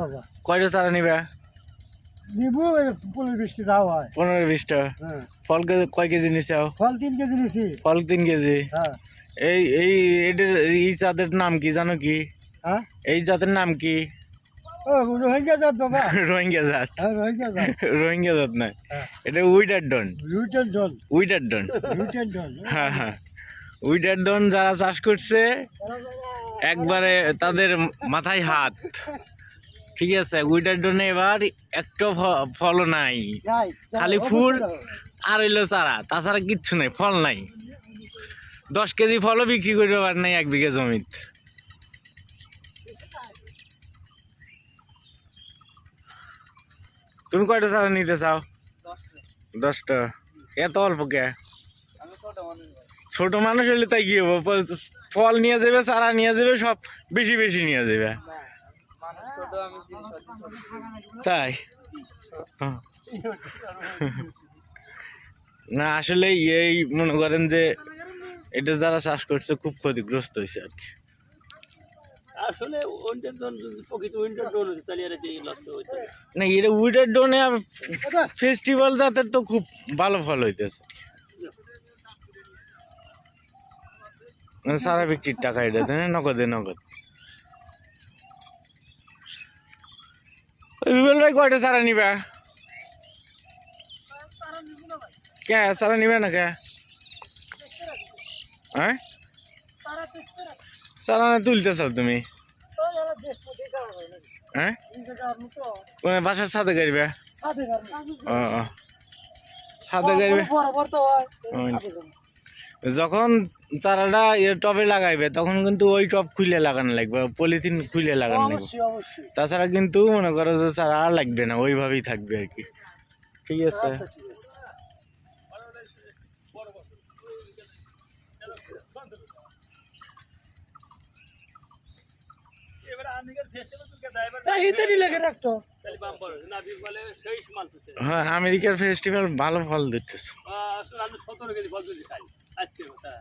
বাবা। কয়টা চারা নিবে? নিবু পনেরো বৃষ্টি যাও হয়। পনেরো বিশটা? হ্যাঁ। ফল কয় কেজি নিচাও ফল তিন কেজি নিছি। ফল তিন কেজি? হ্যাঁ। এই এই এদের এই জাতের নাম কি জানো কি? হ্যাঁ? এই জাতের নাম কি? রোহিঙ্গা জাত বাবা। রোহিঙ্গা জাত। হ্যাঁ রোহিঙ্গা জাত। রোহিঙ্গা জাত না এটা উইডার ডন। উইডার ডন। হ্যাঁ হ্যাঁ। উইডার ডন যারা চাষ করছে একবারে তাদের মাথায় হাত। ঠিক আছে উইডার ডনে এবার একটা ফ- ফলও নাই। নাই খালি ফুল আর হইল চারা তাছাড়া কিচ্ছু নাই ফল নাই। দশ কেজি ফলও বিক্রি করতে পার নাই এক বিঘা জমিত। তুমি কয়টা চারা নিতে চাও? দশটা। এত অল্প কে? ছোট মানুষ হলে তাই কি হব? ফল নিয়ে যাবে চারা নিয়ে যাবে সব বেশি বেশি নিয়ে যাবে। তাই? হ্যাঁ। না আসলে এই মনে করেন যে এটা যারা চাষ করছে খুব ক্ষতিগ্রস্ত হয়েছে আর কি। আসলে উইন্টার ডোন প্রকৃত উইন্টার ডোন তাহলে এর যে লস হইতে। না এটা উইডার ডোনে ফেস্টিভ্যাল জাতের তো খুব ভালো ফল হইতেছে। মানে সারা বিক্রির টাকা এটা তাই নগদে নগদ। রুবেল ভাই কয়টা সারা নিবা? কে সারা নিবে না কে? হ্যাঁ? সারা না তুলতেছ তুমি? হ্যাঁ? বাসার সাথে গাড়িবে। সাথে গাড়িবে বরাবর তো হয় ওই। যখন চারাটা এ টবে লাগাইবে তখন কিন্তু ওই টব খুলে লাগানো লাগবে পলিথিন খুলে লাগানো লাগবে। অবশ্যই অবশ্যই। তাছাড়া কিন্তু মনে করো যে চারা আর লাগবে না ওইভাবেই থাকবে আর কি। ঠিক আছে? আচ্ছা হ্যাঁ আমেরিকার ফেস্টিভ্যাল ভালো ফল দিতেছে। আজকের কথা।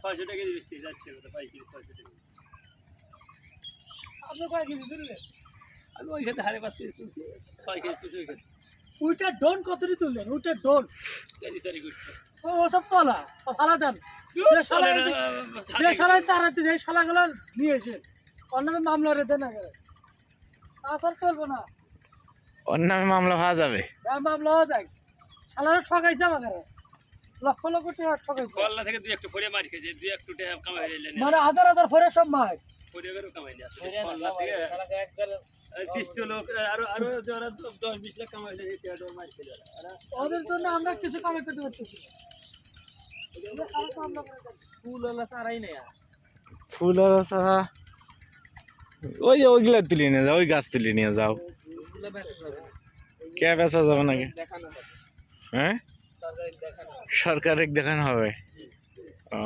ছয়শো টাকা আজকের কথা পাইকারি ছয়শো টাকা আপনি কয় কেজি দিলেন আমি ওইখানে সাড়ে পাঁচ কেজি তুলছি ছয় কেজি তুলছি ওইখানে ওইটা ডন কতটি তুললেন? ওইটা ডন। কেজি করছি ও ওসব চলা ফালা দেন। যে শালা যে শালা চারাতে যে শালাগুলো নিয়েছে অন্য মামলা রেতে না করে আসল চলবো না। নামে মামলা হওয়া যাবে। এ মামলাও যায় শালারা ঠকাইছে আমাকে। লক্ষ লক্ষ টাকা ঠকাইছে কল্লা থেকে দুই একটু ফরিয়া মারি খেয়েছে দুই একটু টাকা কামাই হয়ে মানে হাজার হাজার ফরে সব মায় ফরিয়া করে কামাই দিয়ে আসছে। কল্লা থেকে খ্রিস্ট লোক আরও আরও যারা দশ বিশ লাখ কামাই সেই টাকা মারি খেলে ওদের জন্য আমরা কিছু কামাই করতে পারতেছি। ফুল ওলা সারাই নেই ফুল চারা ওই যে ওইগুলা তুলে নিয়ে যাও ওই গাছ তুলে নিয়ে যাও। কে বেচা যাবে নাকি? হ্যাঁ? সরকারে দেখানো হবে। ও।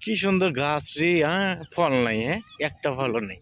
কি সুন্দর গাছ রে হ্যাঁ ফল নাই হ্যাঁ? একটা ফলও নেই।